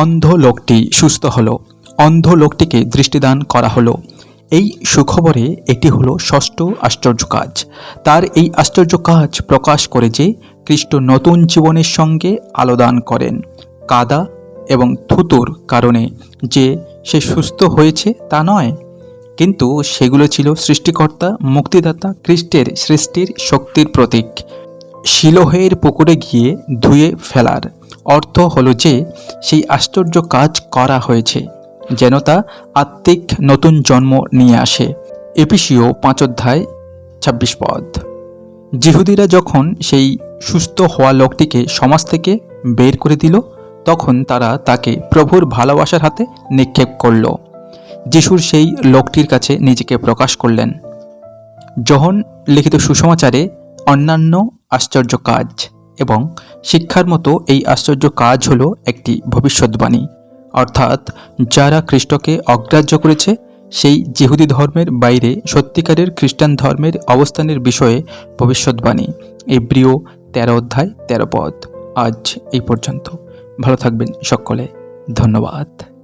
অন্ধ লোকটি সুস্থ হলো। অন্ধ লোকটিকে দৃষ্টিদান করা হলো। এই সুখবরে এটি হলো ষষ্ঠ আশ্চর্য কাজ। তার এই আশ্চর্য কাজ প্রকাশ করে যে খ্রিস্ট নতুন জীবনের সঙ্গে আলোদান করেন। কাদা এবং থুতুর কারণে যে সে সুস্থ হয়েছে তা নয়, কিন্তু সেগুলো ছিল সৃষ্টিকর্তা, মুক্তিদাতা, খ্রিস্টের সৃষ্টির শক্তির প্রতীক। শিলোহের পুকুরে গিয়ে ধুয়ে ফেলার। অর্থ হলো যে, সেই আশ্চর্য কাজ করা হয়েছে, যেন তা আত্মিক নতুন জন্ম নিয়ে আসে। এপিসিও পাঁচ অধ্যায়, ছাব্বিশ পদ। জিহুদিরা যখন সেই সুস্থ হওয়া লোকটিকে সমাজ থেকে বের করে দিল, তখন তারা তাকে প্রভুর ভালোবাসার হাতে নিক্ষেপ করল। যিশুর সেই লোকটির কাছে নিজেকে প্রকাশ করলেন। যখন লিখিত সুসমাচারে অন্যান্য আশ্চর্য কাজ এবং শিক্ষার মতো এই আশ্চর্য কাজ হলো একটি ভবিষ্যৎবাণী। অর্থাৎ যারা খ্রিস্টকে অগ্রাহ্য করেছে, সেই জিহুদি ধর্মের বাইরে সত্যিকারের খ্রিস্টান ধর্মের অবস্থানের বিষয়ে ভবিষ্যৎবাণী। এব্রিয় তেরো অধ্যায় তেরো পদ। আজ এই পর্যন্ত। ভালো থাকবেন সকলে। ধন্যবাদ।